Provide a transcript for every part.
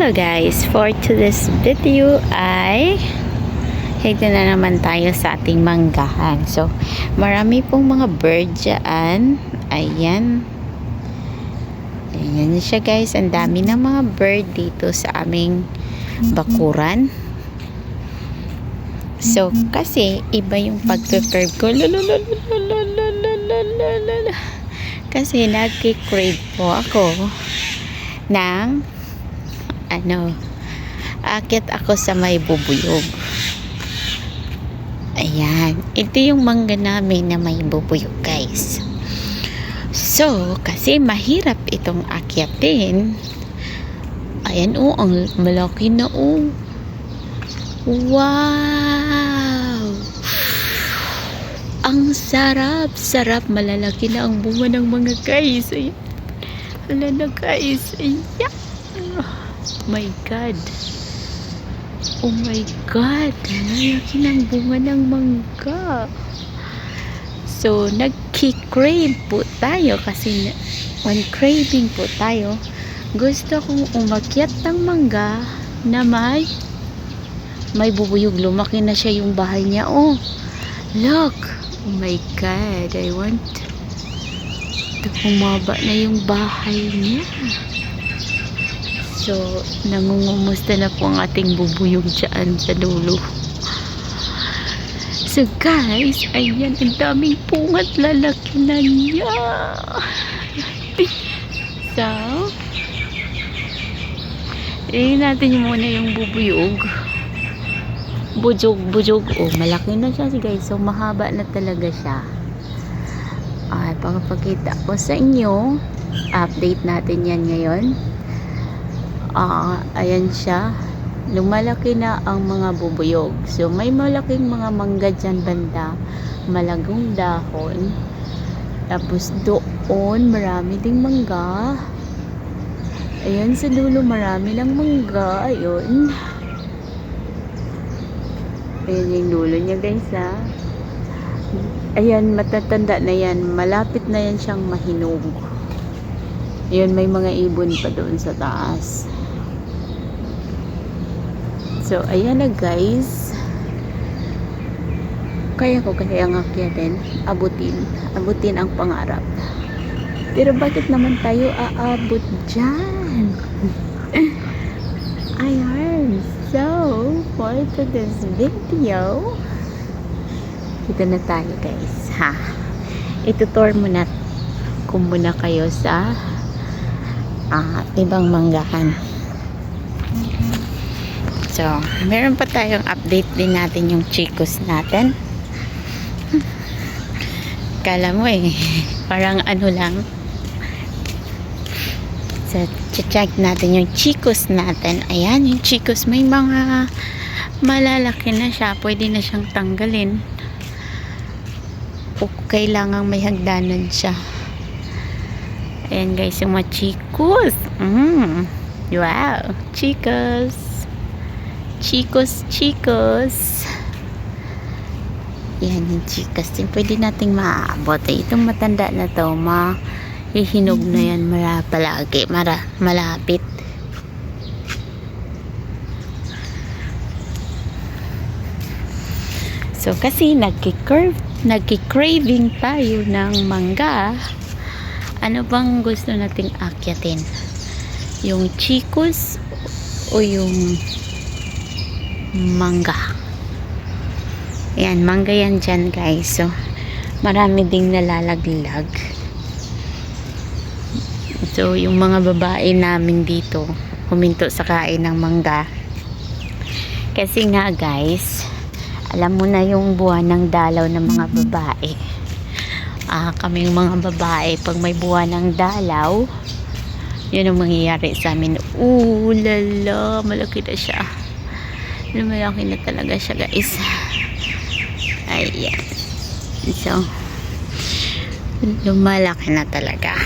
Hello guys, for today's video ay higit na naman tayo sa ating manggahan. So, marami pong mga bird dyan. Ayan. Ayan siya guys. Ang dami ng mga bird dito sa aming bakuran. So, kasi iba yung pag-prepare ko. Kasi nag-crave po ako ng ano, akit ako sa may bubuyog. Ayan. Ito yung mangga namin na may bubuyog, guys. So, kasi mahirap itong akyatin. Ayan, oh, ang malaki na, oh. Wow! Ang sarap, sarap. Malalaki na ang bunga ng mga guys. Ayan. Hala na, guys. Ayan. My God. Oh my God. Lalaki ng bunga ng mangga. So, nagki-crave po tayo kasi on craving po tayo. Gusto kong umakyat ng mangga na may may bubuyog. Lumaki na siya yung bahay niya. Oh, look. Oh my God. I want to humaba na yung bahay niya. So, nangungumusta na po ang ating bubuyog dyan sa dulo. So, guys, ayan, ang daming pungat lalaki na niya. So, tingnan natin muna yung bubuyog. Bujog, bujog. Oh, malaki na siya guys. So, mahaba na talaga siya. Ay, pagpakita ko sa inyo. Update natin yan ngayon. Ah, ayan siya. Lumalaki na ang mga bubuyog. So, may malaking mga mangga dyan banda. Malagong dahon. Tapos doon, marami ding mangga. Ayan, sa dulo, marami ng mangga. Ayun. Ayan yung dulo niya, guys, ha. Ayan, matatanda na yan. Malapit na yan siyang mahinog. Ayan, may mga ibon pa doon sa taas. So, ayan na guys. Kaya ko kaya ang akyatin, abutin. Abutin ang pangarap. Pero bakit naman tayo aabot dyan? ayan. So, for today's video, ito na tayo guys. Ha? Itutour muna ko muna kayo sa ah, ibang manggahan. So, meron pa tayong update din natin yung chicos natin. Kala mo eh, parang ano lang. So, check natin yung chicos natin. Ayan, yung chicos may mga malalaki na siya. Pwede na siyang tanggalin. O kailangang may hagdanan siya. Ayan guys, yung mga chicos. Mm. Wow, chicos. Chicos, chicos. Yan yung chicos. Yung pwede nating maabot. Eh, itong matanda na to, mahihinog na yan mara, palagi. Mara, malapit. So, kasi nagki-curve, nagki-craving tayo ng mangga. Ano bang gusto nating akyatin? Yung chicos o yung mangga? Yan, mangga yan dyan guys. So, marami ding nalalaglag. So, yung mga babae namin dito, huminto sa kain ng mangga. Kasi nga guys, alam mo na yung buwan ng dalaw ng mga babae. Ah, kaming mga babae, pag may buwan ng dalaw, yun ang mangyayari sa amin. Ooh, lala, malaki na siya. Lumalaki na talaga siya, guys. Ayan. So, lumalaki na talaga.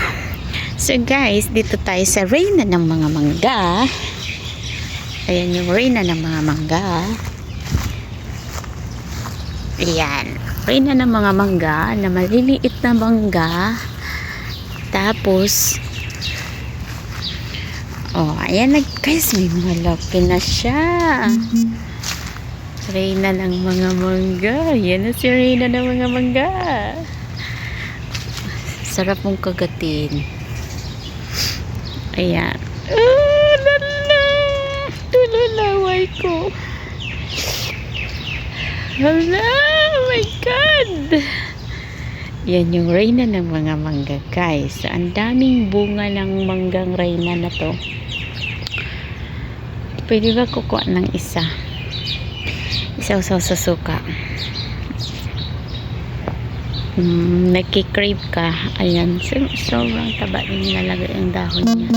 So, guys, dito tayo sa reyna ng mga mangga. Ayan yung reyna ng mga mangga. Ayan. Reyna ng mga mangga na maliliit na mangga. Tapos, oh, ayan na guys, may malaki na siya. Reyna ng mga mangga. Yan na si Reyna ng mga mangga. Sarap mong kagatin. Ayan. Ah, lala! Tululaway ko. Hala! Oh my God! Yan yung reyna ng mga mangga guys. Ang daming bunga ng manggang reyna na to. Pwede ba kukuha ng isa? Isaw-saw sa suka. Mm, nagkikrave ka. Ayan. So, sobrang taba din nilalagay ang dahon niya.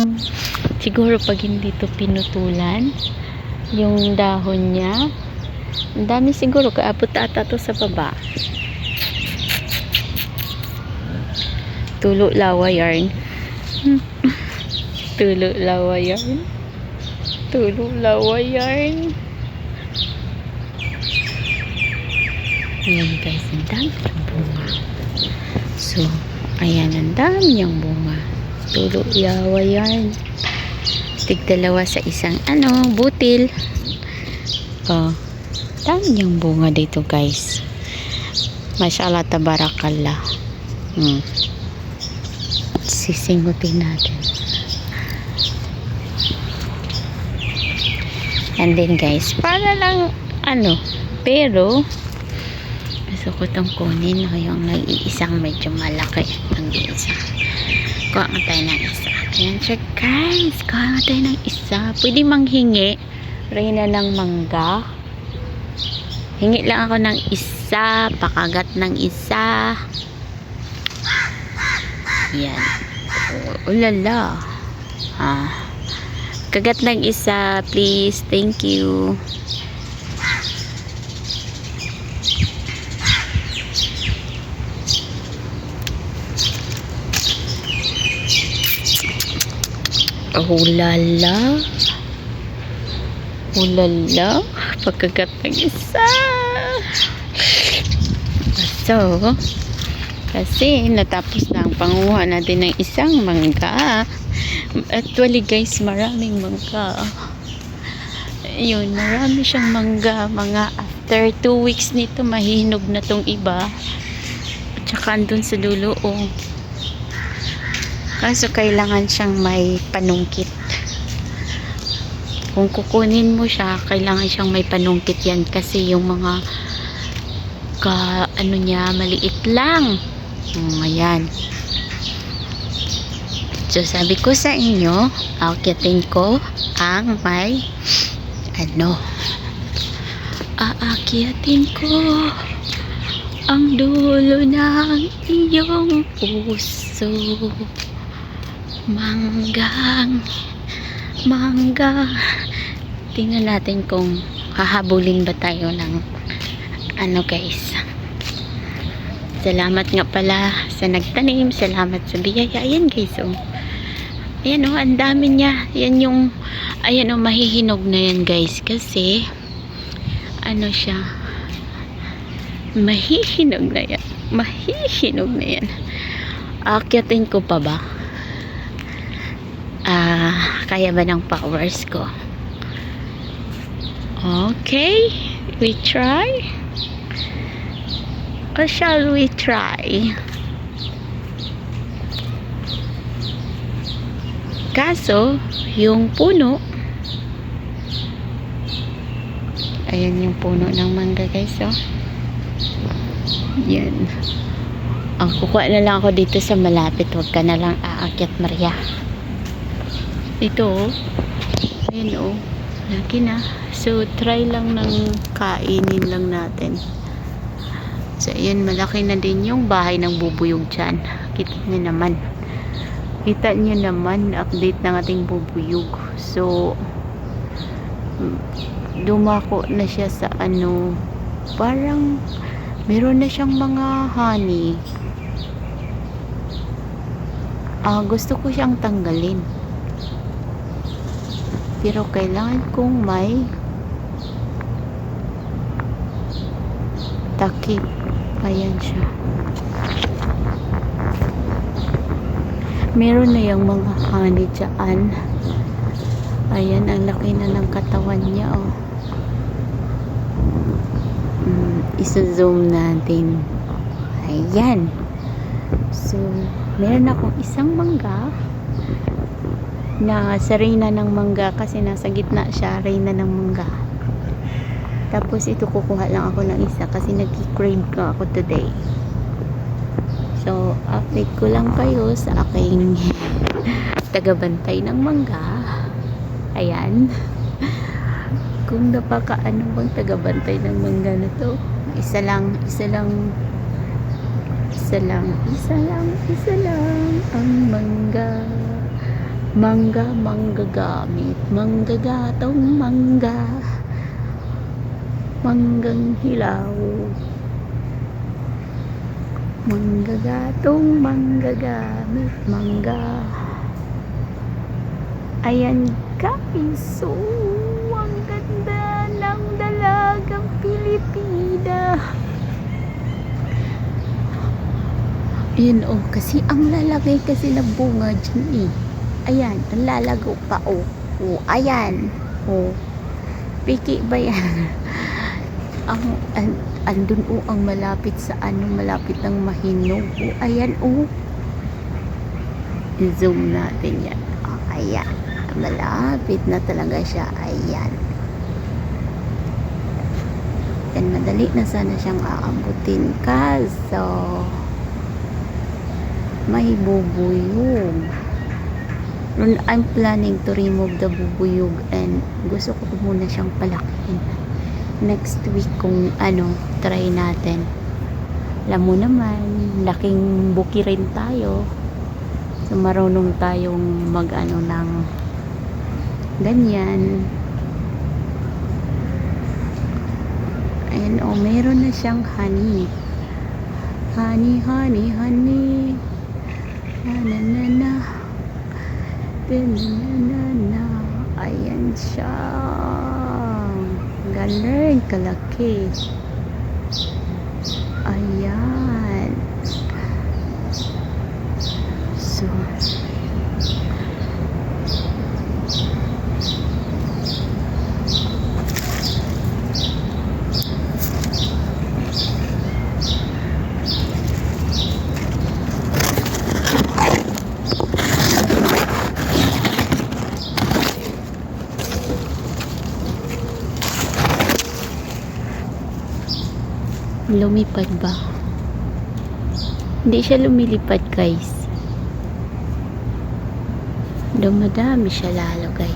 Siguro pag hindi to pinutulan, yung dahon niya, ang dami siguro. Kaabot ata to sa baba. Tulo lawa yarn. Tulo lawa yarn. Tulo lawa yarn. Ayan guys, ang dami niyang bunga. So, ayan, ang dami niyang bunga. Tulo lawa yarn. Tigdalawa sa isang, ano, butil. Oh, dami niyang bunga dito guys. Mashallah, tabarakallah. Hmm sisingutin natin. And then guys, para lang ano, pero gusto ko itong kunin no, yung nag-iisang medyo malaki ang isa. Kuha nga tayo ng isa. Ayan siya guys, kuha nga tayo ng isa. Pwede manghingi. Reyna ng mangga. Hingi lang ako ng isa, pakagat ng isa. Yan. Oh, ulala. Ah. Kagat ng isa, please. Thank you. Oh, lala. Ulala. Pagkagat ng isa. So, kasi natapos na ang panguha natin ng isang mangga. Actually guys, maraming mangga. Yun, marami siyang mangga. Mga after 2 weeks nito, mahinog na tong iba. At saka andun sa dulo, oh. Kaso kailangan siyang may panungkit. Kung kukunin mo siya, kailangan siyang may panungkit yan kasi yung mga ka ano niya maliit lang um, ayan so sabi ko sa inyo aakyatin ko ang may ano aakyatin ko ang dulo ng iyong puso. Manggang mangga tingnan natin kung hahabulin ba tayo ng ano guys. Salamat nga pala sa nagtanim salamat sa biyaya. Ayan guys oh ayan oh ang dami niya. Yan yung ayan oh mahihinog na yan guys. Kasi ano siya? Mahihinog na yan. Mahihinog na yan. Akyatin ko pa ba? Ah kaya ba ng powers ko? Okay. We try. Or shall we try? Kaso, yung puno, ayan yung puno ng mangga guys, oh. Yan. Ang kukuha na lang ako dito sa malapit, huwag ka na lang aakyat Maria. Ito, oh. Ayan, oh. Laki na. So, try lang ng kainin lang natin. So, ayan, malaki na din yung bahay ng bubuyog dyan. Kita niyo naman. Kita niyo naman, update ng ating bubuyog. So, dumako na siya sa ano, parang, meron na siyang mga honey. Ah, gusto ko siyang tanggalin. Pero kailangan kong may takip. Ayan siya. Meron na yung mga honey dyan. Ayan, ang laki na ng katawan niya, oh. Mm, isa-zoom natin. Ayan. So, meron akong isang mangga na sa reyna ng mangga kasi nasa gitna siya, reyna ng mangga. Tapos ito kukuha lang ako ng isa kasi nag-crave ka ako today. So, update ko lang kayo sa aking tagabantay ng mangga. Ayan. Kung napakaano bang tagabantay ng mangga na to. Isa lang, isa lang, isa lang, isa lang, isa lang ang mangga. Mangga, mangga gamit, mangga gatong mangga. Manggang hilaw. Mangga gatong mangga. Ayan guys, so ang ganda ng dalagang Pilipina. Ayan oh, kasi ang lalagay kasi ng bunga dyan eh. Ayan, ang lalago pa oh. Oh, ayan. Oh. Piki ba yan? ang, an, andun oh, ang malapit sa ano, malapit ng mahinog. Oh, ayan oh. Zoom natin yan. Oh, ayan. Malapit na talaga siya. Ayan. Yan, madali na sana siyang aabutin. Kaso, may bubuyog. I'm planning to remove the bubuyog and gusto ko muna siyang palakihin. Next week kung ano, try natin. Alam mo naman, laking buki rin tayo. So, marunong tayong mag ano ng ganyan. Ayan, oh, meron na siyang honey. Honey, honey, honey. Na na na na. Na na na na. Ayan siya. Galing, kalaki. Ayan. So, lumipad ba? Hindi siya lumilipad guys. Dumadami siya lalo guys.